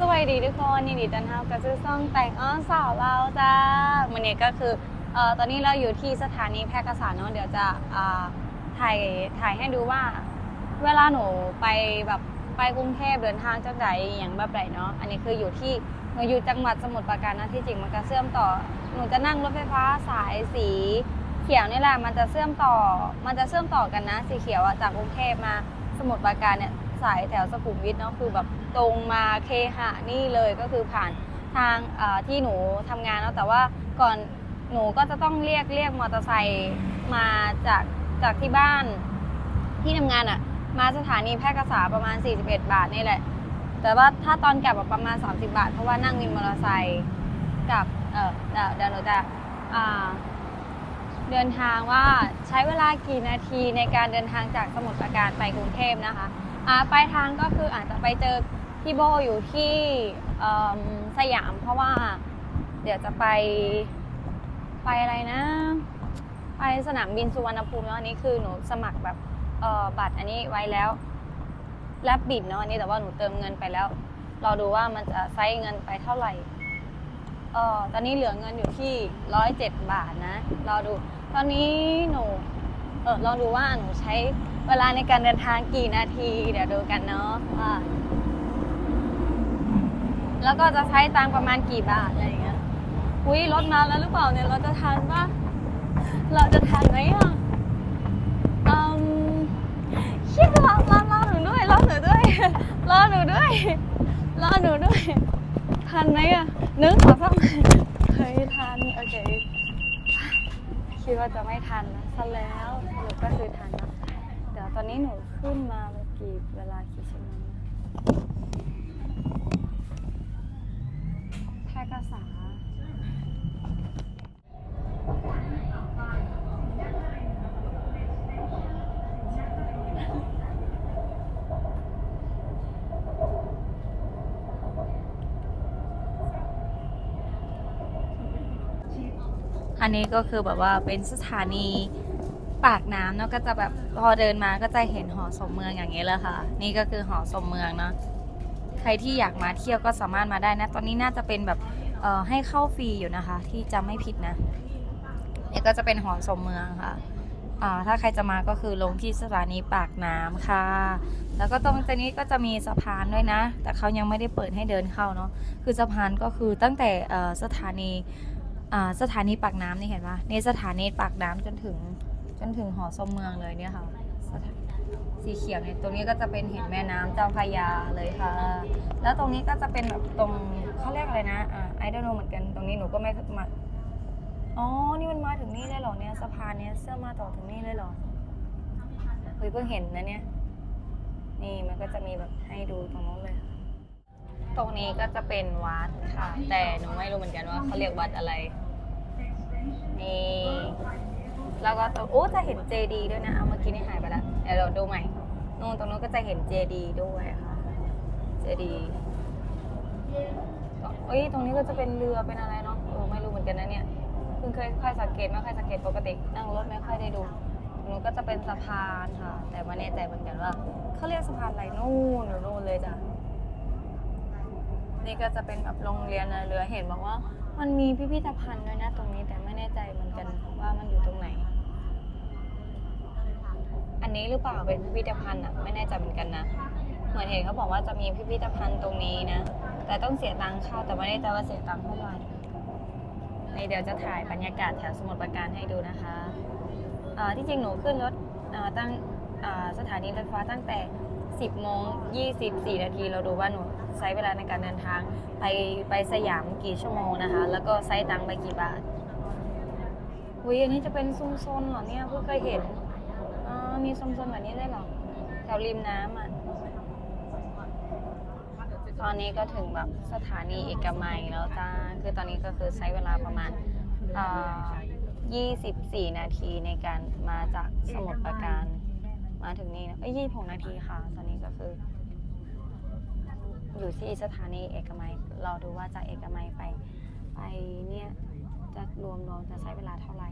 สวัสดีทุกคนยินดีต้อนรับกับซื้อซ่องแต่งอ้อนสาวเราจ้าวันนี้ก็คือเอ่อตอนนี้เราอยู่ที่สถานีแพร่กษาเนาะเดี๋ยวจะอ่าถ่ายถ่ายให้ดูว่า เวลาหนูไปแบบไปกรุงเทพเดินทางจากไหนอย่างแบบไหนเนาะอันนี้คืออยู่ที่หนูอยู่จังหวัดสมุทรปราการนะที่จริงมันก็เชื่อมต่อหนูจะนั่งรถไฟฟ้าสายสีเขียวนี่แหละมันจะเชื่อมต่อ มันจะเชื่อมต่อกันนะ สีเขียวอะจากกรุงเทพมาสมุทรปราการเนี่ย สายแถวสุขุมวิทเนาะคือแบบตรงมาเคหะนี่เลยก็คือผ่านทางที่หนูทำงานเนาะแต่ว่าก่อนหนูก็จะต้องเรียกเรียกมอเตอร์ไซค์มาจากจากที่บ้านที่ทำงานอะมาสถานีแพร่กษาประมาณ 41 บาทนี่แหละ แต่ว่าถ้าตอนกลับอะประมาณ 30 บาท เพราะว่านั่งวินมอเตอร์ไซค์กับเออเดี๋ยวเดี๋ยวหนูจะเดินทางว่าใช้เวลากี่นาทีในการเดินทางจากสมุทรปราการไปกรุงเทพนะคะ อ่าปลายทางก็คืออาจจะไปเจอพี่โบอยู่ที่สยามเพราะว่า เดี๋ยวจะไปไปอะไรนะ ไปสนามบินสุวรรณภูมิแล้วอันนี้คือหนูสมัครแบบบัตรอันนี้ไว้แล้วแลบบิดเนาะอันนี้แต่ว่าหนูเติมเงินไปแล้วรอดูว่ามันจะใช้เงินไปเท่าไหร่เออตอนนี้เหลือเงินอยู่ที่ร้อยเจ็ดบาทนะรอดู ตอนนี้หนู เออลองดูว่าหนูใช้เวลาในการเดินทางกี่นาที เดี๋ยวดูกันเนาะว่าแล้วก็จะใช้ตังประมาณกี่บาทอะไรอย่างเงี้ยอุ้ยรถมาแล้วหรือเปล่าเนี่ยเราจะทันปะเราจะทันไหมอะอืมคิดรอรอรอหนูด้วยรอหนูด้วยรอหนูด้วยรอหนูด้วยทันไหมอะหนึ่งสองสามเฮ้ยทันโอเค คิดว่าจะไม่ทันนะซะแล้วสรุปก็คือทันนะเดี๋ยวตอนนี้หนูขึ้นมาเมื่อกี่เวลากี่ชั่วโมงนะแพร่กษา อันนี้ก็คือแบบว่าเป็นสถานีปากน้ำเนาะก็จะแบบพอเดินมาก็จะเห็นหอสมเมืองอย่างนี้เลยค่ะ นี่ก็คือหอสมเมืองเนาะใครที่อยากมาเที่ยวก็สามารถมาได้นะ ตอนนี้น่าจะเป็นแบบเอ่อให้เข้าฟรีอยู่นะคะ ที่จำไม่ผิดนะนี่ก็จะเป็นหอสมเมืองค่ะอ่าถ้าใครจะมาก็คือลงที่สถานีปากน้ำค่ะ แล้วก็ตรงนี้ก็จะมีสะพานด้วยนะ แต่เขายังไม่ได้เปิดให้เดินเข้าเนาะคือสะพานก็คือตั้งแต่สถานี สถานีปากน้ำนี่เห็นปะในสถานีปากน้ำจนถึงจนถึงหอสมเมืองเลยเนี่ยค่ะสีเขียวเนี่ยตรงนี้ก็จะเป็นเห็นแม่น้ำเจ้าพระยาเลยค่ะ แล้วตรงนี้ก็จะเป็นแบบตรงเขาเรียกอะไรนะอ่าไอดโนเหมือนกันตรงนี้หนูก็ไม่มาอ๋อ นี่มันมาถึงนี่เลยเหรอเนี่ยสะพานเนี่ยเสื้อมาต่อถึงนี่เลยเหรอเฮ้ยเพิ่งเห็นนะเนี่ย นี่มันก็จะมีแบบให้ดูตรงนู้นเลย ตรงนี้ก็จะเป็นวัดค่ะ แต่หนูไม่รู้เหมือนกันว่าเขาเรียกวัดอะไร นี่ แล้วก็ตรงโอ้จะเห็นเจดีด้วยนะ เอาเมื่อกี้นี่หายไปล้วเดี๋ยวเราดูใหม่นู่นตรงนู้นก็จะเห็นเจดีด้วยค่ะ เจดีเอ้ยตรงนี้ก็จะเป็นเรือเป็นอะไรเนาะเออไม่รู้เหมือนกันนะเนี่ยเพิ่งเคยค่อยสังเกตไม่ค่อยสังเกตปกตินั่งรถไม่ค่อยได้ดูตรงนู้นก็จะเป็นสะพานค่ะ แต่ไม่แน่ใจเหมือนกันว่าเขาเรียกสะพานอะไรนู่นอยู่นู่นเลยจ้ะ นี่ก็จะเป็นแบบโรงเรียนเรือเห็นบอกว่า มันมีพิพิธภัณฑ์ด้วยนะตรงนี้แต่ไม่แน่ใจเหมือนกันว่ามันอยู่ตรงไหน อันนี้หรือเปล่าเป็นพิพิธภัณฑ์อะไม่แน่ใจเหมือนกันนะเหมือนเห็นเขาบอกว่าจะมีพิพิธภัณฑ์ตรงนี้นะแต่ต้องเสียตังค์เข้าแต่ไม่แน่ใจว่าเสียตังค์เท่าไหร่นี่เดี๋ยวจะถ่ายบรรยากาศแถวสมุทรปราการให้ดูนะคะที่จริงหนูขึ้นรถตั้งสถานีรถไฟฟ้าตั้งแต่ 10โมง24 นาทีเราดูว่าหนูใช้เวลาในการเดินทาง ไปไปสยามกี่ชั่วโมงนะคะ แล้วก็ใช้ตังค์ไปกี่บาทอุ้ยอันนี้จะเป็นซุ้มโซนเหรอเนี่ยเพิ่งเคยเห็นอ๋อมีซุ้มโซนแบบนี้ได้หรอแถวริมน้ำอะตอนนี้ก็ถึงแบบสถานีเอกมัยแล้วจ้าคือตอนนี้ก็คือใช้เวลาประมาณเอ่อ24 นาทีในการมาจากสมุทรปราการ มาถึงนี่นะเอ้ย26นาทีค่ะ ตอนนี้ก็คือ อยู่ที่สถานีเอกมัยรอดูว่าจากเอกมัยไป ไปเนี่ยจะรวมรวมจะใช้เวลาเท่าไหร่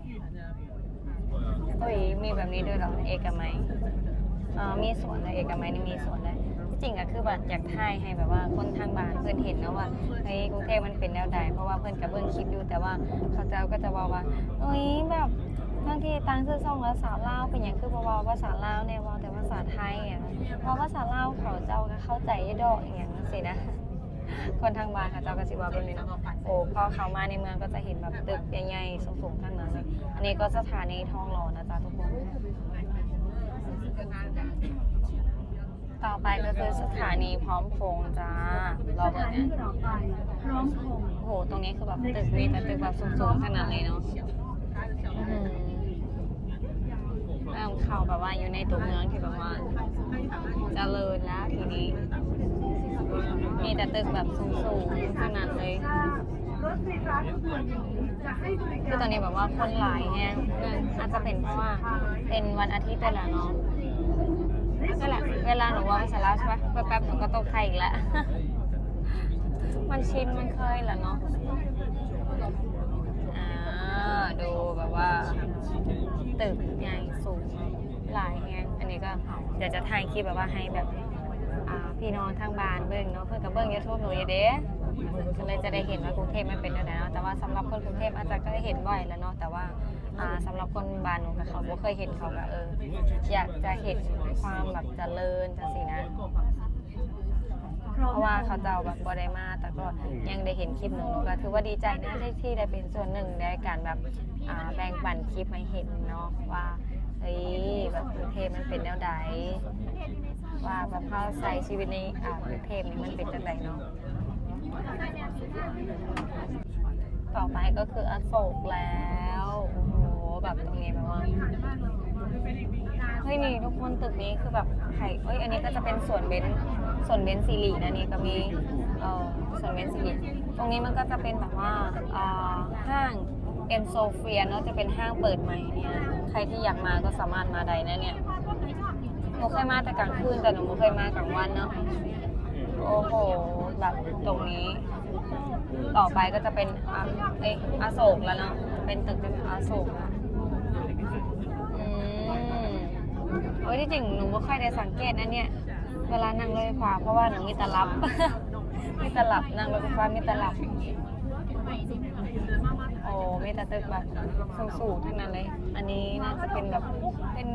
เฮ้ยมีแบบนี้ด้วยหรอเอกมัยอ๋อมีสวนเลยเอกมัยนี่มีสวนเลยที่จริงก็คือแบบอยากถ่ายให้แบบว่าคนทางบ้านเพื่อนเห็นนะว่าเฮ้ยกรุงเทพมันเป็นแนวใดเพราะว่าเพื่อนกับเบิ่งคลิปอยู่แต่ว่าเขาเจ้าก็จะบอกว่าเอ้ยแบบ บางทีตังซื้อซองแล้วสาวลาวเป็นอย่างคือบอกว่าภาษาลาวเนี่ยเว่าแต่ภาษาไทยอะเพราะภาษาลาวเขาเจ้าก็เข้าใจดอกอย่างนั้นสินะ คนทางบ้านเขาเจ้าก็สิว่าแบบนี้เนาะโอ้พอเขามาในเมืองก็จะเห็นแบบตึกใหญ่ๆสูงๆทั้งนั้นเลยอันนี้ก็สถานีทองหล่อนะจ๊ะทุกคนต่อไปก็คือสถานีพร้อมพงษ์จ้ารอเบอร์เนี่ยโอ้โห ตรงนี้คือแบบตึกมีแต่ตึกแบบสูงๆขนาดเลยเนาะอื้อหือเริ่มเข้าแบบว่าอยู่ในตัวเมืองที่แบบว่าเจริญแล้วทีนี้ มีแต่ตึกแบบสูงๆขนาดเลยคือตอนนี้แบบว่าคนหลายแฮงอาจจะเป็นเพราะว่าเป็นวันอาทิตย์ด้วยแหละเนาะนั่นแหละเวลาหนูว่าภาษาลาวใช่ปะแป๊บๆหนูก็ตกไทยอีกแล้ว มันชินมันเคยแหละเนาะ ดูแบบว่า ตึกใหญ่สูงหลายแฮงอันนี้ก็เดี๋ยวจะถ่ายคลิปแบบว่าให้แบบพี่น้องทางบ้านเบิ่งเนาะเพื่อนกับเบิ่งยูทูบหนูอยู่เด้ก็เลยจะได้เห็นว่ากรุงเทพมันเป็นยังไงเนาะแต่ว่าสำหรับคนกรุงเทพอาจจะก็ได้เห็นบ่อยแล้วเนาะแต่ว่าอ่าสำหรับคนบ้านหนูกับเขาบ่เคยเห็นเขาก็เอออยากจะเห็นความแบบเจริญจังสินะ เพราะว่าเขาเจ้าแบบบอได้มาแต่ก็ยังได้เห็นคลิปหนึ่งหนูก็ถือว่าดีใจนะได้ที่ได้เป็นส่วนหนึ่งในการแบบอ่าแบ่งปันคลิปให้เห็นเนาะว่าเฮ้ยแบบกรุงเทพมันเป็นแนวใดว่าแบบเขาใช้ชีวิตในอ่ากรุงเทพนี่มันเป็นจังไดเนาะต่อไปก็คืออโศกแล้วโอ้โหแบบตรงนี้แบบว่าเฮ้ยนี่ทุกคนตึกนี้คือแบบไข่เอ้ยอันนี้ก็จะเป็นส่วนเบนซ์ ส่วนเบนซ์ซีรีนะนี่ก็มีเอ่อส่วนเบนซ์ซีรีตรงนี้มันก็จะเป็นแบบว่าเอ่อห้างเอ็นโซเฟียเนาะจะเป็นห้างเปิดใหม่เนี่ย ใครที่อยากมาก็สามารถมาได้นะเนี่ยหนูเคยมาแต่กลางคืนแต่หนูไม่เคยมากลางวันเนาะโอ้โหแบบตรงนี้ ต่อไปก็จะเป็นอะเอ้ยอโศกแล้วเนาะเป็นตึกเป็นอโศกแล้วอืมโอ้ยที่จริงหนูไม่ค่อยได้สังเกตนะเนี่ย เวลานั่งรถไฟฟ้าเพราะว่าหนูมีตลับ มีตลับนั่งรถไฟฟ้ามีตลับ โอ้มีแต่ตึกแบบสูงๆทั้งนั้นเลย อันนี้น่าจะเป็นแบบเป็น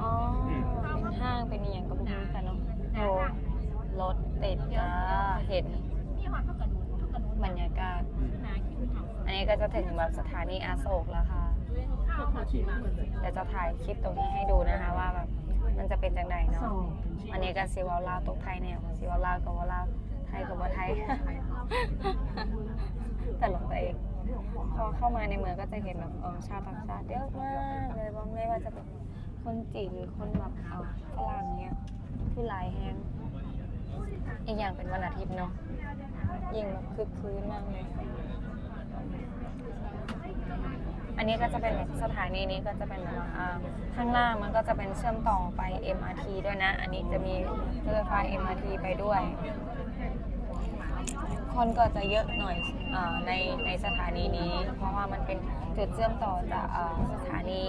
อ๋อเป็นห้างเป็นอหย่างก็ไม่รู้กันเนาะโอ้รถติดจ้าเห็นบรรยากาศ อันนี้ก็จะถึงแบบสถานีอาโศกแล้วค่ะเดี๋ยวจะถ่ายคลิปตรงนี้ให้ดูนะคะว่าแบบ มันจะเป็นจังไดเนาะอันนี้ก็ซีวอลลาวตกไทยเนี่ยซีวอลลาวกับวอลลาวไทยกับวอไทยแต่ลงไปเองพอเข้ามาในเมืองก็จะเห็นแบบเออชาวต่างชาติเยอะมากเลยว่าไม่ว่าจะเป็นคนจีนคนแบบเออฝรั่งเนี่ยคือหลายแฮงอีกอย่างเป็นวันอาทิตย์เนาะยิ่งแบบคึกคืนมากเลย อันนี้ก็จะเป็นสถานีนี้ก็จะเป็นแบบว่าอ่าข้างล่างมันก็จะเป็นเชื่อมต่อไป MRT ด้วยนะ อันนี้จะมีรถไฟฟ้า MRT ไปด้วย คนก็จะเยอะหน่อยอาในในสถานีนี้ เพราะว่ามันเป็นจุดเชื่อมต่อจากอ่าสถานี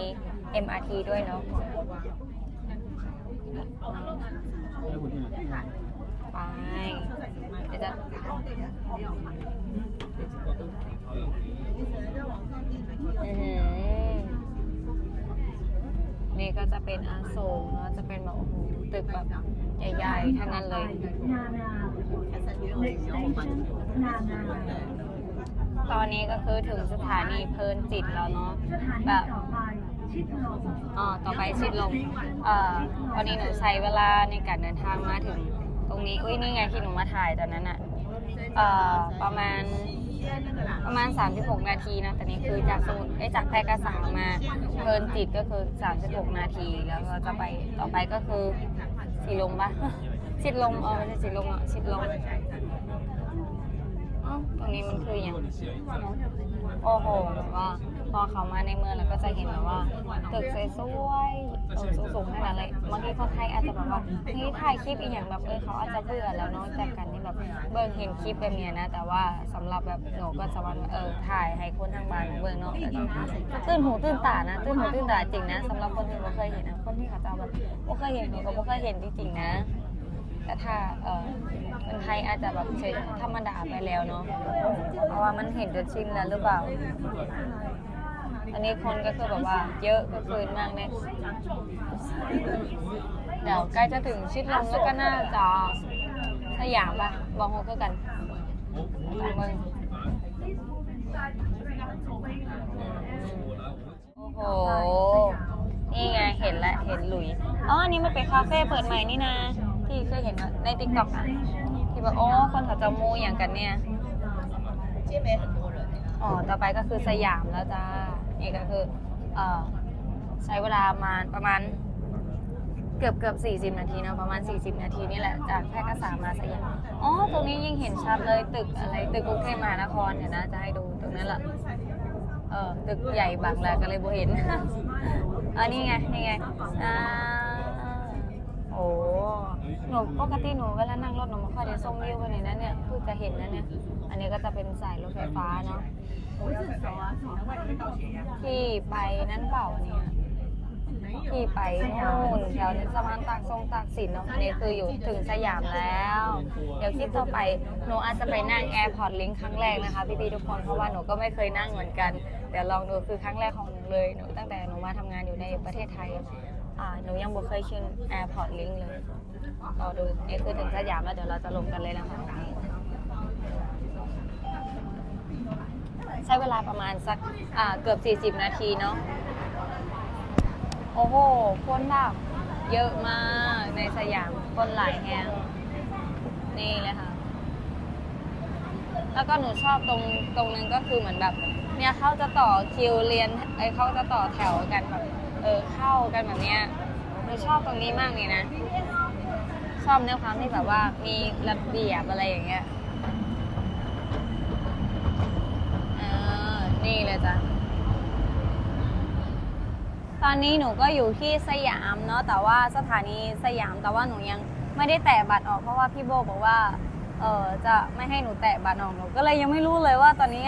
MRT ด้วยเนาะไปเดี๋ยวจะ นี่ก็จะเป็นอาโศกเนาะจะเป็นแบบโอ้โหตึกแบบใหญ่ๆทั้งนั้นเลยตอนนี้ก็คือถึงสถานีเพลินจิตแล้วเนาะแบบอ๋อต่อไปชิดลมเอ่อวันนี้หนูใช้เวลาในการเดินทางมาถึง ตรงนี้อุ้ยนี่ไงที่หนูมาถ่ายตอนนั้นอะ เอ่อประมาณประมาณ 36 นาทีนะแต่นี่คือจากสมุทรเอ้ยจากแพร่กษามาเพลินจิตก็คือ 36 นาทีแล้วก็จะไปต่อไปก็คือสีลมปะ ชิดลมเออไม่ใช่สีลมอะชิดลมอ๋อตรงนี้มันคืออย่างโอ้โหแบบว่า พอเขามาในเมืองแล้วก็จะเห็นแบบว่าตึกสวยๆเออสูงๆขนาดเลยบางทีคนไทยอาจจะแบบว่าเฮ้ยถ่ายคลิปอีกอย่างแบบเออเขาอาจจะเบื่อแล้วเนาะจากการที่แบบเบิ่งเห็นคลิปแบบเนี้ยนะ แต่ว่าสำหรับแบบหนูก็จะว่าเออถ่ายให้คนทางบ้านเบิ่งเนาะแต่ก็ตื่นหูตื่นตานะตื่นหูตื่นตาจริงนะสำหรับคนที่ไม่เคยเห็นนะคนที่เขาจะแบบไม่เคยเห็นหนูก็ไม่เคยเห็นจริงๆนะแต่ถ้าเออคนไทยอาจจะแบบเฉยธรรมดาไปแล้วเนาะเพราะว่ามันเห็นจนชินแล้วหรือเปล่า อันนี้คนก็คือแบบว่าเยอะก็คืนมากเนี่ยเดี๋ยวใกล้จะถึงชิดลมแล้วก็น่าจะสยามปะบองโฮก็กันตามเมืองโอ้โห นี่ไงเห็นละเห็นหลุย อ๋อ อันนี้มันเป็นคาเฟ่เปิดใหม่นี่นะ ที่เคยเห็นในติ๊กต็อกอะที่บอกโอ้คนเขาจะมูอย่างกันเนี่ย อ๋อ ต่อไปก็คือสยามแล้วจ้า นี่ก็คือเอ่อใช้เวลามาประมาณเกือบเกือบ40 นาทีเนอะประมาณ 40 นาทีนี่แหละ จากแพร่กษามาสยามอ๋อ ตรงนี้ยิ่งเห็นชัดเลยตึกอะไรตึกกรุงเทพมหานครเนี่ยนะจะให้ดูตรงนั้นแหละเออตึกใหญ่บังแหละก็เลยบ่เห็น อันนี้ไงนี่ไงอ่า อ้หนูปกติหนูเวลานั่งรถหนูไม่ค่อยได้ส่งวิวไปเลยนะเนี่ยเพิ่งจะเห็นนะเนี่ย อันนี้ก็จะเป็นสายรถไฟฟ้าเนาะที่ไปนั่นเปล่าเนี่ยที่ไปนู่นแถวสะพานตากทรงตากสินเนาะอันนี้คืออยู่ถึงสยามแล้ว เดี๋ยวคลิปต่อไปหนูอาจจะไปนั่งแอร์พอร์ตลิงครั้งแรกนะคะพี่ๆทุกคนเพราะว่าหนูก็ไม่เคยนั่งเหมือนกันเดี๋ยวลองดูคือครั้งแรกของหนูเลยหนูตั้งแต่หนูมาทำงานอยู่ในประเทศไทย อ่าหนูยังบ่เคยขึ้นแอร์พอร์ตลิงเลยรอดูนี่คือถึงสยามแล้วเดี๋ยวเราจะลงกันเลยนะคะใช้เวลาประมาณสักอ่าเกือบ 40 นาทีเนาะโอ้โห คนแบบเยอะมากในสยามคนหลายแฮงนี่เลยค่ะ แล้วก็หนูชอบตรงตรงนึงก็คือเหมือนแบบ เนี่ยเขาจะต่อคิวเรียนไอเขาจะต่อแถวกันแบบ เออเข้ากันแบบเนี้ยหนูชอบตรงนี้มากเลยนะ ชอบในความที่แบบว่ามีระเบียบอะไรอย่างเงี้ยเออนี่เลยจ้ะตอนนี้หนูก็อยู่ที่สยามเนาะแต่ว่าสถานีสยามแต่ว่าหนูยังไม่ได้แตะบัตรออกเพราะว่าพี่โบบอกว่าเออจะไม่ให้หนูแตะบัตรออกหนูก็เลยยังไม่รู้เลยว่าตอนนี้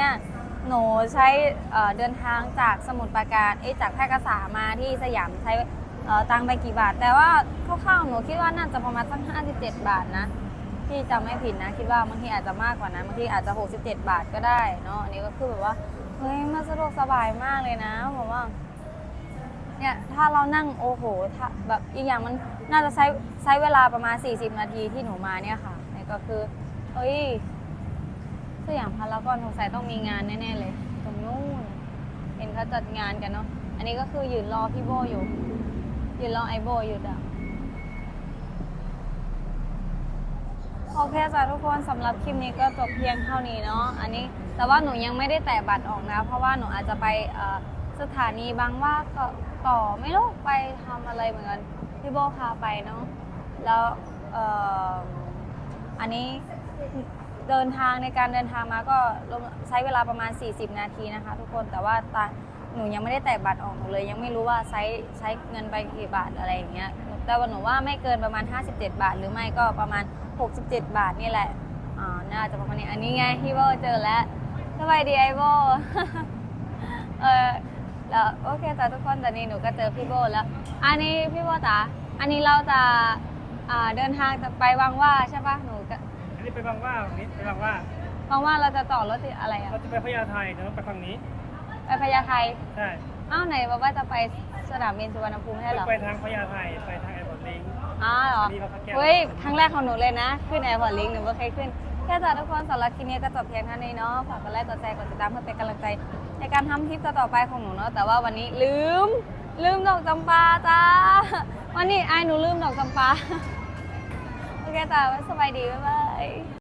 หนูใช้เดินทางจากสมุทรปราการเอ้จากแพร่กษามาที่สยามใช้ตังไปกี่บาท แต่ว่าคร่าวๆหนูคิดว่าน่าจะประมาณสัก57 บาทนะที่จำไม่ผิดนะคิดว่าบางทีอาจจะมากกว่านั้นบางทีอาจจะ 67 บาทก็ได้เนาะอันนี้ก็คือแบบว่าเฮ้ยมันสะดวกสบายมากเลยนะผมว่าเนี่ยถ้าเรานั่งโอ้โหแบบอีกอย่างมันน่าจะใช้ใช้เวลาประมาณ 40 นาทีที่หนูมาเนี่ยค่ะนี่ก็คือเฮ้ย สยามพารากอนสงสัยต้องมีงานแน่ๆเลย ตรงนู้นเห็นเขาจัดงานกันเนาะอันนี้ก็คือยืนรอพี่โบอยู่ ยืนรอไอโบอยู่อะโอเคจ้ะทุกคนสำหรับคลิปนี้ก็จบเพียงเท่านี้เนาะอันนี้แต่ว่าหนูยังไม่ได้แตะบัตรออกนะ เพราะว่าหนูอาจจะไปสถานีบางว่าก็ต่อไม่รู้ไปทำอะไรเหมือนกันพี่โบพาไปเนาะแล้วออันนี้ เดินทางในการเดินทางมาก็ใช้เวลาประมาณ 40 นาทีนะคะ ทุกคนแต่ว่าตาหนูยังไม่ได้แตะบัตรออกหนูเลยยังไม่รู้ว่าใช้ใช้เงินไปกี่บาทอะไรอย่างเงี้ยแต่ว่าหนูว่าไม่เกินประมาณ 57 บาท หรือไม่ก็ประมาณ 67 บาทนี่แหละอ่าน่าจะประมาณนี้อันนี้ไงพี่โบเจอแล้วสบายดีไอโบเออแล้วโอเคจ้ะทุกคนตอนนี้หนูก็เจอพี่โบแล้ว อันนี้พี่โบจ๋าอันนี้เราจะอ่าเดินทางจะไปวังว่าใช่ปะหนู ก็อันนี้ไปบางว่าตรงนี้ไปบางว่าวังว่าเราจะต่อรถที่อะไรอะเราจะไปพญาไทเดี๋ยวเราไปฝั่งนี้ ไปพญาไทใช่อ้าวไหนบอกว่าจะไปสนามบินสุวรรณภูมิให้เหรอ ไปทางพญาไทไปทางแอร์พอร์ตลิงอ๋อเหรอนี่เราพักแก้วเฮ้ย ครั้งแรกของหนูเลยนะ ขึ้นแอร์พอร์ตลิงหนูไม่เคยขึ้น แค่จ้ะทุกคนสำหรับคลิปนี้ก็จบเพียงเท่านี้เนาะ ฝากกดไลค์ กดแชร์ กดติดตามเพื่อเป็นกำลังใจ ในการทำคลิปต่อๆไปของหนูเนาะ แต่ว่าวันนี้ลืม ลืมดอกจำปาจ้า วันนี้ไอ้ายหนูลืมดอกจำปา โอเคจ้ะสบายดี บ๊ายบาย Bye.